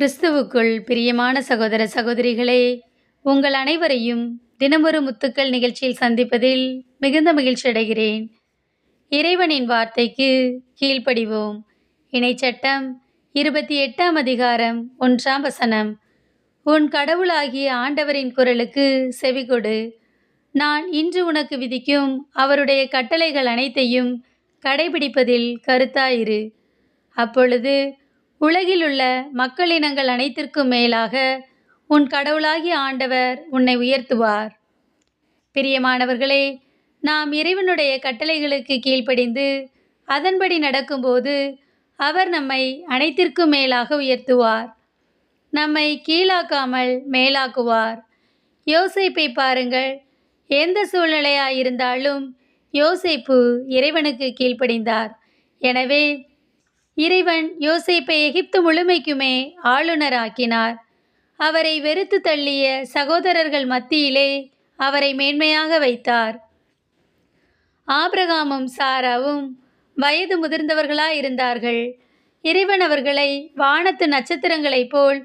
கிறிஸ்துவுக்குள் பிரியமான சகோதர சகோதரிகளே உங்கள் அனைவரையும் தினமொரு முத்துக்கள் நிகழ்ச்சியில் சந்திப்பதில் மிகுந்த மகிழ்ச்சி அடைகிறேன். இறைவனின் வார்த்தைக்கு கீழ்ப்படிவோம். இணைச்சட்டம் இருபத்தி எட்டாம் அதிகாரம் ஒன்றாம் வசனம். உன் கடவுளாகிய ஆண்டவரின் குரலுக்கு செவிகொடு நான் இன்று உனக்கு விதிக்கும் அவருடைய கட்டளைகள் அனைத்தையும் கடைபிடிப்பதில் கருத்தாயிரு. அப்பொழுது உலகிலுள்ள மக்களினங்கள் அனைத்திற்கும் மேலாக உன் கடவுளாகிய ஆண்டவர் உன்னை உயர்த்துவார். பிரியமானவர்களே நாம் இறைவனுடைய கட்டளைகளுக்கு கீழ்ப்படிந்து அதன்படி நடக்கும்போது அவர் நம்மை அனைத்திற்கும் மேலாக உயர்த்துவார். நம்மை கீழாக்காமல் மேலாக்குவார். யோசைப்பை பாருங்கள் எந்த சூழ்நிலையாயிருந்தாலும் யோசைப்பு இறைவனுக்கு கீழ்ப்படிந்தார். எனவே இறைவன் யோசேப்பை எகிப்து முழுமைக்குமே ஆளுநராக்கினார். அவரை வெறுத்து தள்ளிய சகோதரர்கள் மத்தியிலே அவரை மேன்மையாக வைத்தார். ஆபிரகாமும் சாராவும் வயது முதிர்ந்தவர்களாயிருந்தார்கள். இறைவன் அவர்களை வானத்து நட்சத்திரங்களைப் போல்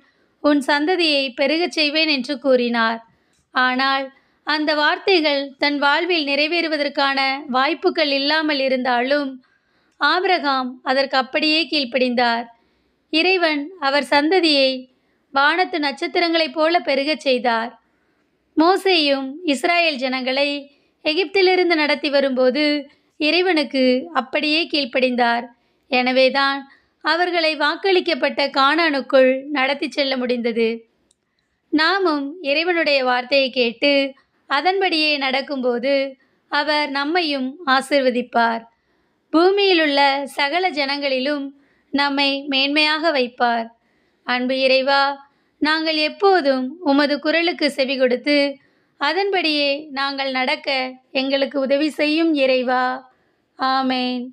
உன் சந்ததியை பெருகச் செய்வேன் என்று கூறினார். ஆனால் அந்த வார்த்தைகள் தன் வாழ்வில் நிறைவேறுவதற்கான வாய்ப்புகள் இல்லாமல் இருந்தாலும் ஆபிரகாம் அதற்கு அப்படியே கீழ்ப்படிந்தார். இறைவன் அவர் சந்ததியை வானத்து நட்சத்திரங்களைப் போல பெருகச் செய்தார். மோசேயும் இஸ்ராயேல் ஜனங்களை எகிப்திலிருந்து நடத்தி வரும்போது இறைவனுக்கு அப்படியே கீழ்ப்படிந்தார். எனவேதான் அவர்களை வாக்களிக்கப்பட்ட காணானுக்குள் நடத்தி செல்ல முடிந்தது. நாமும் இறைவனுடைய வார்த்தையை கேட்டு அதன்படியே நடக்கும்போது அவர் நம்மையும் ஆசிர்வதிப்பார். பூமியிலுள்ள சகல ஜனங்களிலும் நம்மை மேன்மையாக வைப்பார். அன்பு இறைவா நாங்கள் எப்போதும் உமது குரலுக்கு செவி கொடுத்து அதன்படியே நாங்கள் நடக்க எங்களுக்கு உதவி செய்யும் இறைவா. ஆமேன்.